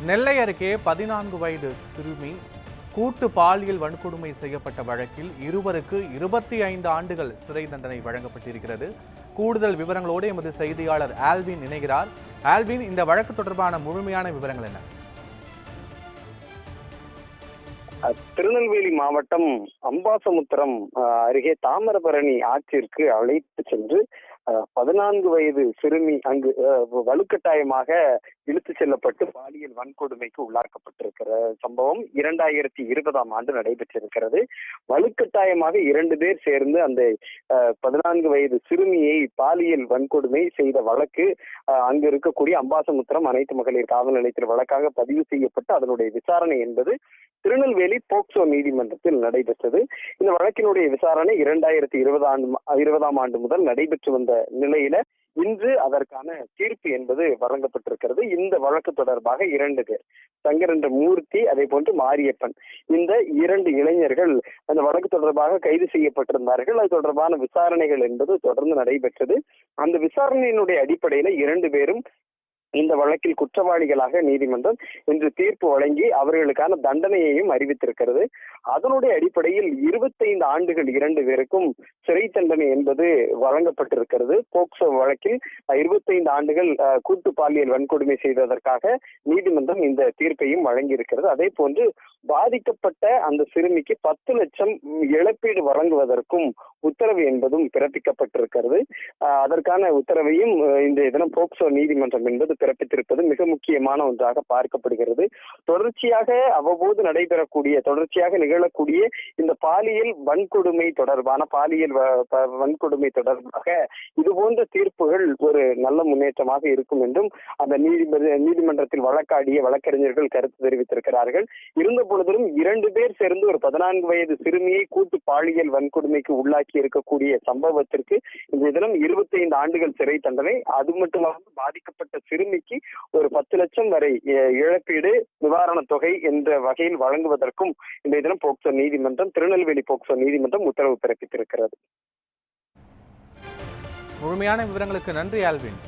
நெல்லை அருகே பதினான்கு வயது சிறுமி கூட்டு பாலியல் வன்கொடுமை செய்யப்பட்ட வழக்கில் இருவருக்கு இருபத்தி ஐந்து ஆண்டுகள் சிறை தண்டனை வழங்கப்பட்டிருக்கிறது. கூடுதல் விவரங்களோடு எமது செய்தியாளர் ஆல்வின் இணைகிறார். ஆல்வின் இந்த வழக்கு தொடர்பான முழுமையான விவரங்கள் என்ன? திருநெல்வேலி மாவட்டம் அம்பாசமுத்திரம் அஹ், அருகே தாமிரபரணி ஆற்றிற்கு அழைத்து சென்று அஹ், பதினான்கு வயது சிறுமி அங்கு அஹ், வலுக்கட்டாயமாக இழுத்து செல்லப்பட்டு பாலியல் வன்கொடுமைக்கு உள்ளாக்கப்பட்டிருக்கிற சம்பவம் இரண்டாயிரத்தி இருபதாம் ஆண்டு நடைபெற்றிருக்கிறது. வலுக்கட்டாயமாக இரண்டு பேர் சேர்ந்து அந்த பதினான்கு வயது சிறுமியை பாலியல் வன்கொடுமை செய்த வழக்கு அங்கு இருக்கக்கூடிய அம்பாசமுத்திரம் அனைத்து மகளிர் காவல் நிலையத்தில் வழக்காக பதிவு செய்யப்பட்டு அதனுடைய விசாரணை என்பது திருநெல்வேலி போக்சோ நீதிமன்றத்தில் நடைபெற்றது. இந்த வழக்கினுடைய விசாரணை இரண்டாயிரத்தி இருபது ஆண்டு இருபதாம் ஆண்டு முதல் நடைபெற்று வந்த நிலையில இன்று அதற்கான தீர்ப்பு என்பது வழங்கப்பட்டிருக்கிறது. இந்த வழக்கு தொடர்பாக இரண்டு பேர். சங்கர் என்ற மூர்த்தி அதே போன்று மாரியப்பன். இந்த இரண்டு இளைஞர்கள் அந்த வழக்கு தொடர்பாக கைது செய்யப்பட்டிருந்தார்கள். அது தொடர்பான விசாரணைகள் என்பது தொடர்ந்து நடைபெற்றது. அந்த விசாரணையினுடைய அடிப்படையில இரண்டு பேரும் இந்த வழக்கில் குற்றவாளிகளாக நீதிமன்றம் இன்று தீர்ப்பு வழங்கி அவர்களுக்கான தண்டனையையும் அறிவித்திருக்கிறது. அதனுடைய அடிப்படையில் இருபத்தைந்து ஆண்டுகள் இரண்டு பேருக்கும் சிறை தண்டனை என்பது வழங்கப்பட்டிருக்கிறது. போக்சோ வழக்கில் இருபத்தைந்து ஆண்டுகள் கூட்டு பாலியல் வன்கொடுமை செய்ததற்காக நீதிமன்றம் இந்த தீர்ப்பையும் வழங்கியிருக்கிறது. அதே போன்று பாதிக்கப்பட்ட அந்த சிறுமிக்கு பத்து லட்சம் இழப்பீடு வழங்குவதற்கும் உத்தரவு என்பதும் பிறப்பிக்கப்பட்டிருக்கிறது. அதற்கான உத்தரவையும் இந்த தினம் போக்சோ நீதிமன்றம் என்பது பிறப்பித்திருப்பது மிக முக்கியமான ஒன்றாக பார்க்கப்படுகிறது. தொடர்ச்சியாக அவ்வப்போது நடைபெறக்கூடிய தொடர்ச்சியாக நிகழக்கூடிய இந்த பாலியல் வன்கொடுமை தொடர்பான பாலியல் வ- வன்கொடுமை தொடர்பாக இது போன்ற தீர்ப்புகள் ஒரு நல்ல முன்னேற்றமாக இருக்கும் என்றும் அந்த நீதிமன்ற நீதிமன்றத்தில் வழக்காடிய வழக்கறிஞர்கள் கருத்து தெரிவித்திருக்கிறார்கள். இருந்த பொழுதிலும் இரண்டு பேர் சேர்ந்து ஒரு பதினான்கு வயது சிறுமியை கூட்டு பாலியல் வன்கொடுமைக்கு உள்ளாக்கி இருக்கக்கூடிய சம்பவத்திற்கு இந்த தினம் இருபத்தைந்து ஆண்டுகள் சிறை தண்டனை. அது மட்டுமல்லாமல் பாதிக்கப்பட்ட சிறுமிக்கு ஒரு பத்து லட்சம் வரை இழப்பீடு நிவாரணத் தொகை என்ற வகையில் வழங்குவதற்கும் இந்த தினம் போக்சோ நீதிமன்றம் திருநெல்வேலி போக்சோ நீதிமன்றம் உத்தரவு பிறப்பித்திருக்கிறது. முழுமையான விவரங்களுக்கு நன்றி ஆல்வின்.